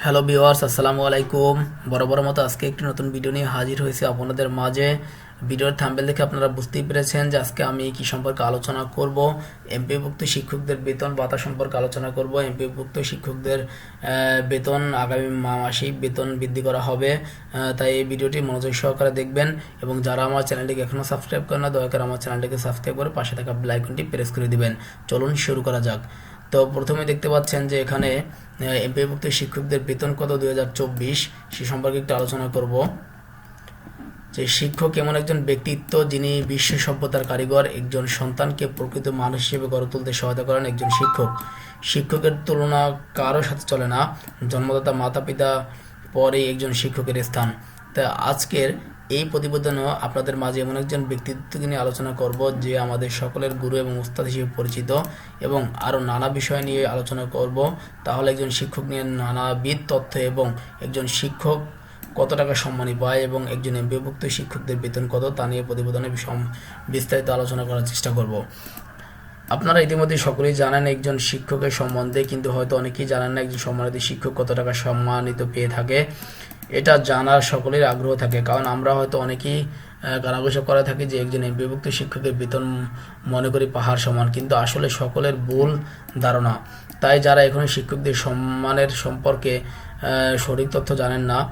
Hello viewers আসসালামু আলাইকুম। বড় মতো আজকে একটি নতুন ভিডিও নিয়ে হাজির হয়েছে আপনাদের মাঝে। ভিডিওর থাম্বেল দেখে আপনারা বুঝতেই পেরেছেন যে আজকে আমি কি সম্পর্কে আলোচনা করব। এমপিভুক্ত শিক্ষকদের বেতন, ভাতা সম্পর্কে আলোচনা করব। এমপিভুক্ত শিক্ষকদের বেতন আগামী মা- মাসেই বেতন বৃদ্ধি করা হবে। তাই এই ভিডিওটি মনোযোগ সহকারে দেখবেন এবং যারা আমার চ্যানেলটিকে এখনও সাবস্ক্রাইব করেন না, দয়া করে আমার চ্যানেলটিকে সাবস্ক্রাইব করে পাশে থাকা বেল আইকনটি প্রেস করে দিবেন। চলুন শুরু করা যাক। তো প্রথমে দেখতে পাচ্ছেন যে এখানে এমপিভুক্ত শিক্ষকদের বেতন কত? দুই হাজার চব্বিশ। সে সম্পর্কে একটু আলোচনা করব। যে শিক্ষক এমন একজন ব্যক্তিত্ব যিনি বিশ্ব সভ্যতার কারিগর, একজন সন্তানকে প্রকৃত মানুষ হিসেবে গড়ে তুলতে সহায়তা করেন একজন শিক্ষক। শিক্ষকের তুলনা কারও সাথে চলে না। জন্মদাতা মাতা পিতা পরে একজন শিক্ষকের স্থান। তা আজকের এই প্রতিবেদনেও আপনাদের মাঝে এমন একজন ব্যক্তিত্বকে নিয়ে আলোচনা করব যে আমাদের সকলের গুরু এবং উস্তাদ হিসেবে পরিচিত এবং আরও নানা বিষয় নিয়ে আলোচনা করব। তাহলে একজন শিক্ষক নিয়ে নানাবিধ তথ্য এবং একজন শিক্ষক কত টাকা সম্মানী পায় এবং একজন এমপিভুক্ত শিক্ষকদের বেতন কত, তা নিয়ে প্রতিবেদনে বিস্তারিত আলোচনা করার চেষ্টা করব। আপনারা ইতিমধ্যে সকলেই জানেন একজন শিক্ষকের সম্বন্ধে, কিন্তু হয়তো অনেকেই জানেন না একজন সম্মানিত শিক্ষক কত টাকা সম্মানিত পেয়ে থাকে। এটা জানার সকলের আগ্রহ থাকে। কারণ আমরা হয়তো অনেকেই কানাঘোষা করে থাকি যে একজন বিভক্ত শিক্ষকের বেতন মনে করি পাহাড় সমান, কিন্তু আসলে সকলের ভুল ধারণা। তাই যারা এখন শিক্ষকদের সম্মানের সম্পর্কে সঠিক তথ্য জানেন না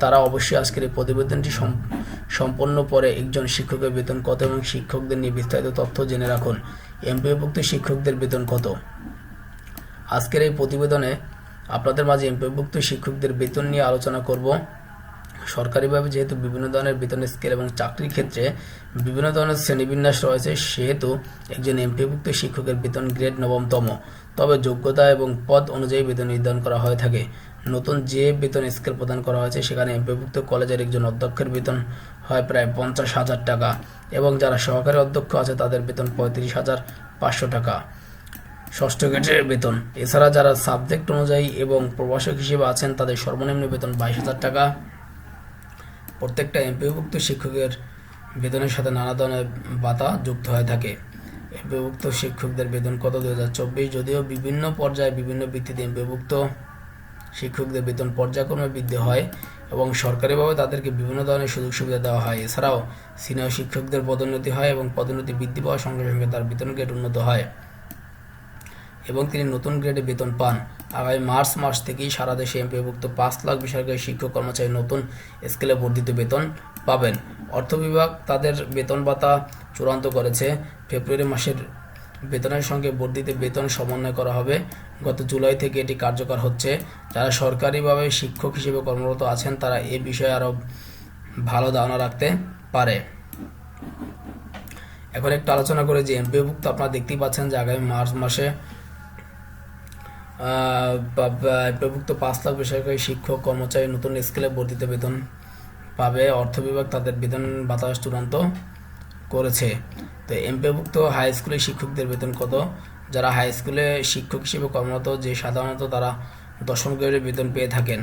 তারা অবশ্যই আজকের এই প্রতিবেদনটি সম- সম্পন্ন পরে একজন শিক্ষকের বেতন কত এবং শিক্ষকদের নিয়ে বিস্তারিত তথ্য জেনে রাখুন। এমপিভুক্ত শিক্ষকদের বেতন কত? আজকের এই প্রতিবেদনে আপনাদের মাঝে এমপিভুক্ত শিক্ষকদের বেতন নিয়ে আলোচনা করব। সরকারিভাবে যেহেতু বিভিন্ন ধরনের বেতন স্কেল এবং চাকরির ক্ষেত্রে বিভিন্ন ধরনের শ্রেণীবিন্যাস রয়েছে, সেহেতু একজন এমপিভুক্ত শিক্ষকের বেতন গ্রেড নবমতম। তবে যোগ্যতা এবং পদ অনুযায়ী বেতন নির্ধারণ করা হয়ে থাকে। নতুন যে বেতন স্কেল প্রদান করা হয়েছে, সেখানে এমপিভুক্ত কলেজের একজন অধ্যক্ষের বেতন হয় প্রায় পঞ্চাশ হাজার টাকা এবং যারা সহকারী অধ্যক্ষ আছে, তাদের বেতন পঁয়ত্রিশ হাজার পাঁচশো টাকা। ষষ্ঠ গ্রেডের বেতন। এছাড়া যারা সাবজেক্ট অনুযায়ী এবং প্রভাষক হিসেবে আছেন, তাদের সর্বনিম্ন বেতন বাইশ হাজার টাকা। প্রত্যেকটা এমপিভুক্ত শিক্ষকের বেতনের সাথে নানা ধরনের ভাতা যুক্ত হয়ে থাকে। এমপিভুক্ত শিক্ষকদের বেতন কত? দু হাজার চব্বিশ। যদিও বিভিন্ন পর্যায়ে বিভিন্ন ভিত্তিতে এমপিভুক্ত শিক্ষকদের বেতন পর্যায়ক্রমে বৃদ্ধি হয় এবং সরকারিভাবে তাদেরকে বিভিন্ন ধরনের সুযোগ সুবিধা দেওয়া হয়। এছাড়াও, সিনিয়র শিক্ষকদের পদোন্নতি হয় এবং পদোন্নতি বৃদ্ধি পাওয়ার সঙ্গে সঙ্গে তার বেতন গ্রেড উন্নত হয়। এবং তিনি নতুন গ্রেডে বেতন পান। আগামী মার্চ মাস থেকেই সারা দেশে এমপিভুক্ত পাঁচ লাখ বেসরকারি শিক্ষক কর্মচারী নতুন স্কেলে বর্ধিত বেতন পাবেন। অর্থ বিভাগ তাদের বেতন ভাতা চূড়ান্ত করেছে। ফেব্রুয়ারি মাসের বেতনের সঙ্গে বর্ধিত বেতন সমন্বয় করা হবে। গত জুলাই থেকে এটি কার্যকর হচ্ছে। যারা সরকারিভাবে শিক্ষক হিসেবে কর্মরত আছেন, তারা এ বিষয়ে আরও ভালো ধারণা রাখতে পারে। এখন একটু আলোচনা করে যে এমপিভুক্ত আপনারা দেখতেই পাচ্ছেন যে আগামী মার্চ মাসে এমপিভুক্ত পাঁচ লাখ বেসরকারি শিক্ষক, কর্মচারী নতুন স্কেলে বর্ধিত বেতন পাবে অর্থ বিভাগ তাদের বেতন বাতাস চূড়ান্ত করেছে। তো এমপিভুক্ত হাই স্কুলের শিক্ষকদের বেতন কত? যারা হাই স্কুলে শিক্ষক হিসেবে কর্মরত, যে সাধারণত তারা দশম গ্রেডের বেতন পেয়ে থাকেন,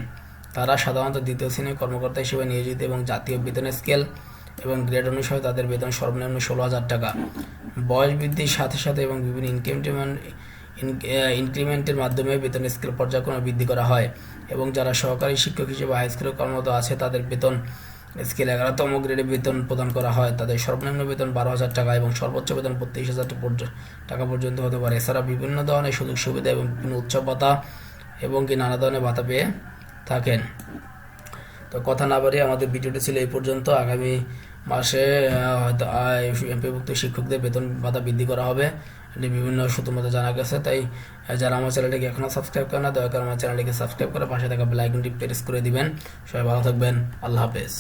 তারা সাধারণত দ্বিতীয় শ্রেণির কর্মকর্তা হিসেবে নিয়োজিত এবং জাতীয় বেতন স্কেল এবং গ্রেড অনুসারে তাদের বেতন সর্বনিম্ন ষোলো হাজার টাকা। বয়স বৃদ্ধির সাথে সাথে এবং বিভিন্ন ইনক্রিমেন্ট ইনক্রিমেন্টের মাধ্যমে বেতন স্কেল পর্যায়ক্রমে বৃদ্ধি করা হয় এবং যারা সহকারী শিক্ষক হিসেবে হাই স্কুলে কর্মরত আছে, তাদের বেতন স্কেল এগারোতম গ্রেডে বেতন প্রদান করা হয়। তাদের সর্বনিম্ন বেতন বারো হাজার টাকা এবং সর্বোচ্চ বেতন বত্রিশ হাজার টাকা পর্যন্ত হতে পারে। এছাড়া বিভিন্ন ধরনের সুযোগ সুবিধা এবং বিভিন্ন উৎসব ভাতা এবং কি নানা ধরনের ভাতা পেয়ে থাকেন। তো কথা না বাড়িয়ে আমাদের ভিডিওটি ছিল এই পর্যন্ত। আগামী মাসে হয়তো এমপিভুক্ত শিক্ষকদের বেতন ভাতা বৃদ্ধি করা হবে। এটি বিভিন্ন সূত্র মতো জানা গেছে। তাই যারা আমার চ্যানেলটিকে এখনও সাবস্ক্রাইব করে না, দয়া করে আমার চ্যানেলটিকে সাবস্ক্রাইব করে পাশে থাকা বেল আইকনটি প্রেস করে দিবেন। সবাই ভালো থাকবেন। আল্লাহ হাফেজ।